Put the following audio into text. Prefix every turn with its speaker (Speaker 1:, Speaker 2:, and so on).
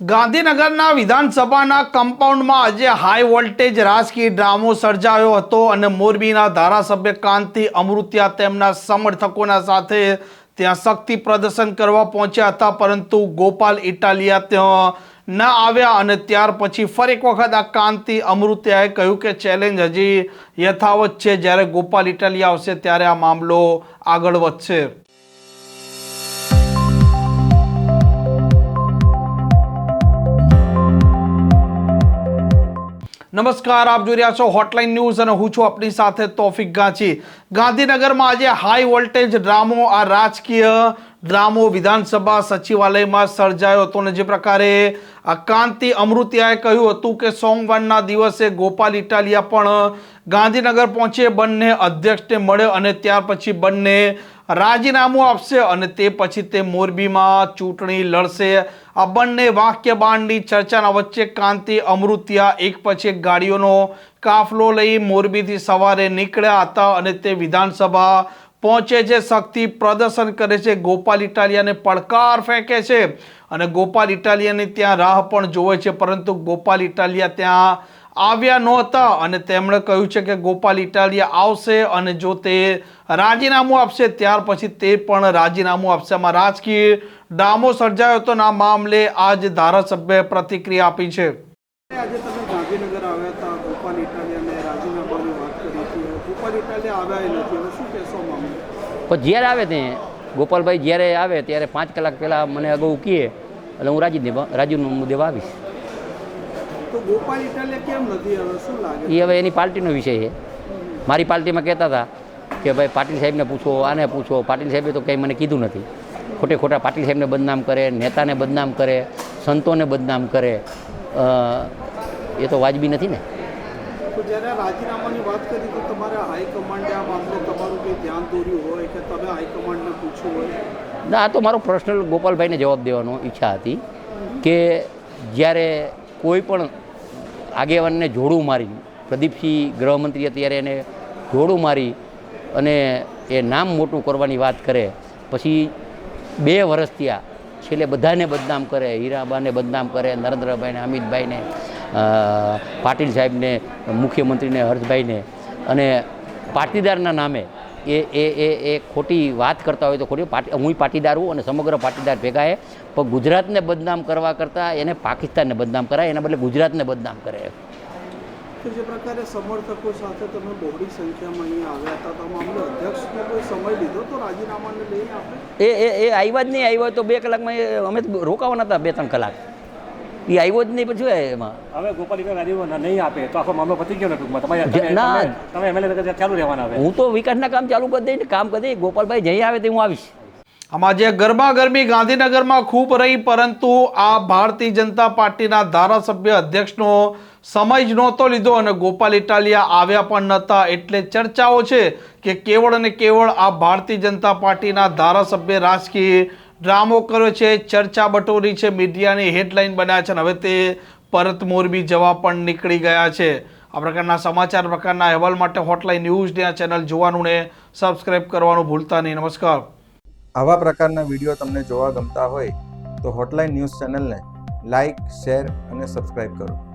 Speaker 1: ગાંધીનગરના વિધાનસભાના કમ્પાઉન્ડમાં આજે હાઈ વોલ્ટેજ રાજકીય ડ્રામો સર્જાયો હતો અને મોરબીના ધારાસભ્ય કાંતિ અમૃત્યા તેમના સમર્થકોના સાથે ત્યાં શક્તિ પ્રદર્શન કરવા પહોંચ્યા હતા, પરંતુ ગોપાલ ઇટાલિયા ત્યાં ન આવ્યા અને ત્યાર પછી ફરી એક વખત આ કાંતિ અમૃત્યાએ કહ્યું કે ચેલેન્જ હજી યથાવત છે, જ્યારે ગોપાલ ઇટાલિયા આવશે ત્યારે આ મામલો આગળ વધશે. નમસ્કાર, આપ જોઈ રહ્યા છો હોટલાઇન ન્યૂઝ અને હું છું આપની સાથે તોફિક ગાંચી ગાંધીનગરમાં આજે હાઈ વોલ્ટેજ ડ્રામો, આ રાજકીય ડ્રામો વિધાનસભા સચિવાલયમાં સર્જાયો હતો અને જે પ્રકારે, આ કાંતિ અમૃતિયાએ કહ્યું હતું કે સોમવારના દિવસે ગોપાલ ઇટાલિયા પણ ગાંધીનગર પહોંચે, બંને અધ્યક્ષને મળ્યો અને ત્યાર પછી બંને રાજીનામું આપશે અને તે પછી તે મોરબીમાં ચૂંટણી લડશે. આ બંને વાક્યબાણની ચર્ચાના વચ્ચે કાંતિ અમૃતિયા, એક પછી એક ગાડીઓનો કાફલો લઈ મોરબીથી સવારે નીકળ્યા હતા અને તે વિધાનસભા પહોંચે છે. શક્તિ પ્રદર્શન કરે છે. ગોપાલ ઇટાલિયાને પડકાર ફેંકે છે અને ગોપાલ ઇટાલિયાની ત્યાં રાહ પણ જોવે છે. પરંતુ ગોપાલ ઇટાલિયા ત્યાં આવ્યા નહોતા અને તેમણે કહ્યું છે કે ગોપાલ ઇટાલિયા આવશે અને જો તે રાજીનામું આપશે ત્યાર પછી તે પણ રાજીનામું આપશે. આમાં રાજકીય ડામો સર્જાયો હતો આ મામલે આજ ધારાસભ્ય પ્રતિક્રિયા આપી છે.
Speaker 2: આજે તમે ગાંધીનગર આવ્યા હતા ગોપાલ ઇટાલિયાને રાજીનામાની વાત કરી હતી. ગોપાલ ઇટાલિયા આવ્યા નથી. શું કહેશો મામલે?
Speaker 3: પણ જ્યારે આવે તે ગોપાલભાઈ જ્યારે આવે ત્યારે પાંચ કલાક પહેલાં મને અગાઉ કહે એટલે હું રાજી દેવા રાજીનું દેવા આવીશ.
Speaker 2: તો ગોપાલ ઇટાલિયા કેમ નથી? હવે શું લાગે?
Speaker 3: એ હવે એની પાર્ટીનો વિષય છે. મારી પાર્ટીમાં કહેતા હતા કે ભાઈ પાટીલ સાહેબને પૂછો આને પૂછો. પાટીલ સાહેબે તો કંઈ મને કીધું નથી. ખોટે ખોટા પાટીલ સાહેબને બદનામ કરે નેતાને બદનામ કરે સંતોને બદનામ કરે. એ તો વાજબી નથી ને?
Speaker 2: જ્યારે રાજીનામાની વાત કરી તો તમારા હાઈકમાન્ડે આ મામલે તમારું કંઈ ધ્યાન દોર્યું હોય કે તમે હાઈકમાન્ડને પૂછ્યું હોય?
Speaker 3: ના આ તો મારો પર્સનલ ગોપાલભાઈને જવાબ દેવાનો ઈચ્છા હતી કે જ્યારે કોઈ પણ આગેવાનને જોડું મારી. પ્રદીપસિંહ ગૃહમંત્રી અત્યારે એને જોડું મારી અને એ નામ મોટું કરવાની વાત કરે. પછી બે વર્ષ થયા. છેલ્લે બધાને બદનામ કરે. હીરાબાને બદનામ કરે. નરેન્દ્રભાઈને, અમિતભાઈને પાટીલ સાહેબને, મુખ્યમંત્રીને, હર્ષભાઈને અને પાટીદારના નામે એ એ એ એ ખોટી વાત કરતા હોય તો ખોટી. પાટી હું પાટીદાર હું અને સમગ્ર પાટીદાર ભેગા એ પણ ગુજરાતને બદનામ કરવા કરતાં એને પાકિસ્તાનને બદનામ કરાય એના બદલે ગુજરાતને બદનામ કરે.
Speaker 2: જે પ્રકારે સમર્થકો સાથે તમે બહોળી સંખ્યામાં અહીંયા આવ્યા હતા તો મામલે અધ્યક્ષનો કોઈ સમય લીધો તો રાજીનામાને લઈને આપણે
Speaker 3: એ એ એ આવ્યા જ નહીં આવ્યો તો બે કલાકમાં એ અમે રોકાવાના હતા બે ત્રણ કલાક. એ આવ્યો જ નહીં પછી એમાં?
Speaker 4: હવે ગોપાલ ઇટાલિયા નહીં આપે તો આખો મામલો પતી ગયો ને ટૂંકમાં. તમારે
Speaker 3: ના.
Speaker 4: તમે- તમે એમએલએ ચાલુ રહેવાના હવે.
Speaker 3: હું તો વિકાસના કામ ચાલુ કરી દઈને કામ કરી દઈ ગોપાલભાઈ જઈ આવે તે હું આવીશ.
Speaker 1: આમાં જે ગરબા ગરમી ગાંધીનગરમાં ખૂબ રહી પરંતુ આ ભારતીય જનતા પાર્ટીના ધારાસભ્ય અધ્યક્ષનો સમય જ નહોતો લીધો અને ગોપાલ ઇટાલિયા આવ્યા પણ નહોતા. એટલે ચર્ચાઓ છે કે કેવળ અને કેવળ આ ભારતીય જનતા પાર્ટીના ધારાસભ્ય રાજકીય ડ્રામો કર્યો છે, ચર્ચા બટોરી છે, મીડિયાની હેડલાઇન બન્યા છે અને હવે તે પરત મોરબી જવા પણ નીકળી ગયા છે. આ પ્રકારના સમાચાર પ્રકારના અહેવાલ માટે હોટલાઇન ન્યૂઝની આ ચેનલ જોવાનું ને સબસ્ક્રાઇબ કરવાનું ભૂલતા નહીં. નમસ્કાર.
Speaker 5: આવા પ્રકારના વીડિયો તમને જોવા ગમતા હોય તો હોટલાઇન ન્યૂઝ ચેનલને લાઇક શેર અને સબસ્ક્રાઇબ કરો.